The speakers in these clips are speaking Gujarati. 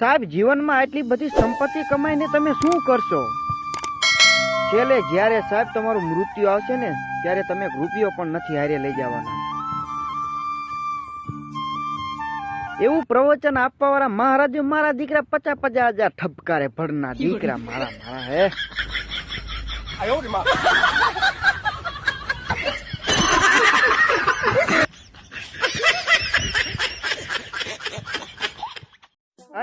સાહેબ જીવનમાં આટલી બધી સંપત્તિ કમાઈને તમે શું કરશો? છેલ્લે જ્યારે સાહેબ તમારું મૃત્યુ આવશે ને ત્યારે તમે રૂપિયો પણ નથી હારે લઈ જવાના. એવું પ્રવચન આપવા વાળા મહારાજ મારા દીકરા પચાસ પચાસ હજાર ઠપકારે ભરના દીકરા મારા મારા હે?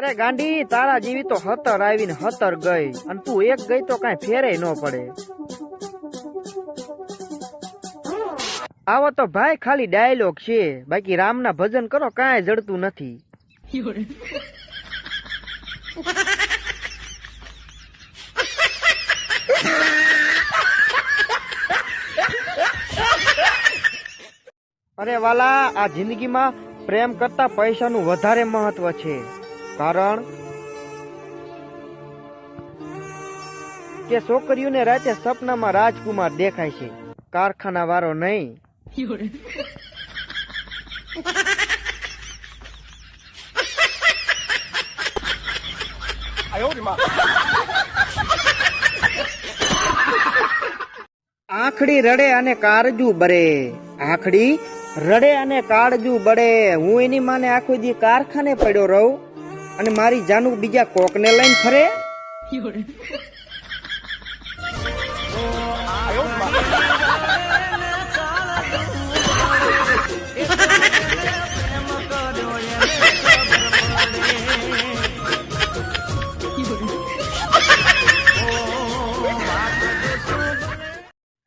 અરે ગાંડી તારા જેવી તો હતર આવીને હતર ગઈ. અને તું એક ગઈ તો કઈ ફેરે ન પડે. આવો તો ભાઈ ખાલી ડાયલોગ છે. બાકી રામના ભજન કરો, કાંઈ જડતું નથી. અરે વાલા, આ જિંદગીમાં પ્રેમ કરતા પૈસાનું વધારે મહત્વ છે. કારણ કે છોકરીઓને રાતે સપનામાં રાજકુમાર દેખાય છે. કારખાના વાળો નહીં. આખડી રડે અને કાળજુ બરે. આખડી રડે અને કાળજુ બળે. હું એની માને આખો દી કારખાને પડ્યો રહું. અને મારી જાનું બીજા કોકને લઈને ફરે.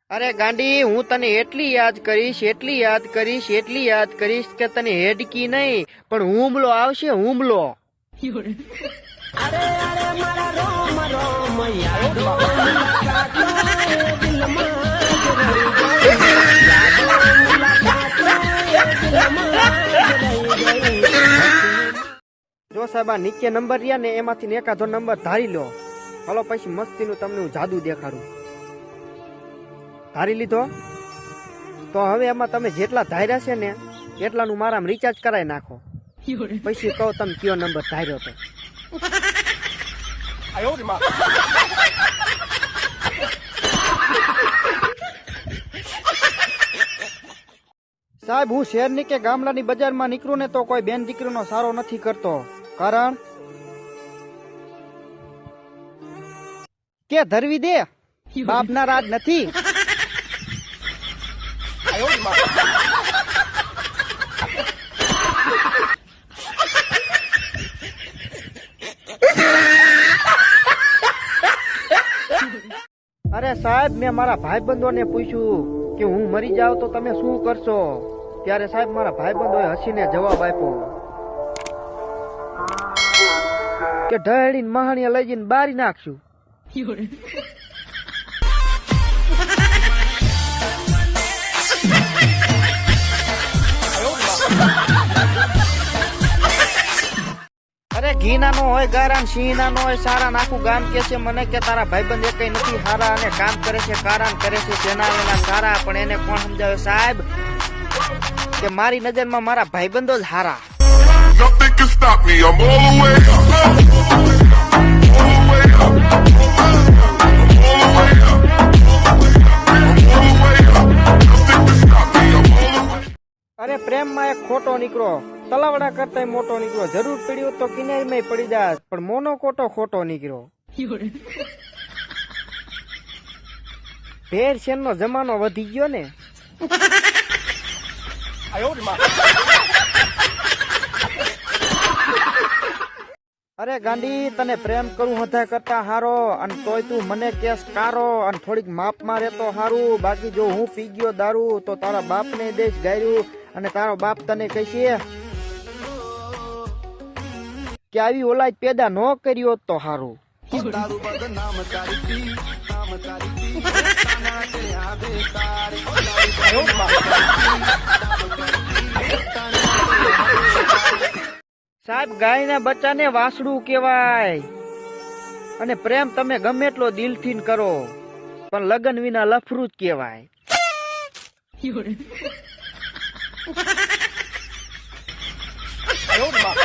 અરે ગાંડી, હું તને એટલી યાદ કરીશ, એટલી યાદ કરીશ, એટલી યાદ કરીશ કે તને હેડકી નહીં, પણ હુમલો આવશે હુમલો જો સાહેબ આ નીચે નંબર રહ્યા ને એમાંથી એકાદો નંબર ધારી લો. હલો પછી મસ્તીનું તમને હું જાદુ દેખાડું. ધારી લીધો? તો હવે એમાં તમે જેટલા ધાર્યા છે ને એટલાનું મારામાં રિચાર્જ કરાવી નાખો. પછી કહો તમે કયો નંબર ધાર્યો તો સાહેબ હું શહેરની કે ગામડાની બજારમાં નીકળું ને તો કોઈ બેન દીકરીનો સારો નથી કરતો. કારણ? કે ધરવી દે? બાપના રાજ નથી અરે સાહેબ, મેં મારા ભાઈબંધોને પૂછ્યું કે હું મરી જાઉં તો તમે શું કરશો? ત્યારે સાહેબ, મારા ભાઈબંધોએ હસીને જવાબ આપ્યો. કે ઢળીને મહાણીયા લઈ જઈને બારી નાખશું. અરે ઘી ના નો હોય ગારા સિંહના નો હોય સારા નાખું ગામ કે છે મને કે તારા ભાઈબંધ એક નથી હારા અને કામ કરે છે કારાન કરે છે તેના એના સારા પણ એને કોણ સમજાવે સાહેબ કે મારી નજરમાં મારા ભાઈબંધો જ હારા Nothing can stop me. I'm all the way up. All the way up. All the way up. I'm all the way up. Nothing can stop me. I'm all the way અરે પ્રેમમાં એક ખોટો નીકળો તલાવડા કરતા મોટો નીકળ્યો. જરૂર પડ્યું તો કિનારીમાં પડી જાય પણ મોનો કોટો ખોટો નીકળ્યો. ભેર શેનનો જમાનો વધી ગયો ને. અરે ગાંડી તને પ્રેમ કરું હતા કરતા હારો, અને તોય તું મને કેસ કારો, અને થોડીક માપમાં રહેતો હારું. બાકી જો હું પી ગયો દારૂ, તો તારા બાપને દેશ ગાયરું, અને તારો બાપ તને કહેશે કે આવી ઓલાદ પેદા ન કર્યો હોત તો હારું. સાહેબ ગાયના બચ્ચાને વાસડું કહેવાય. અને પ્રેમ તમે ગમે એટલો દિલથી કરો પણ લગ્ન વિના લફરું જ કહેવાય. up.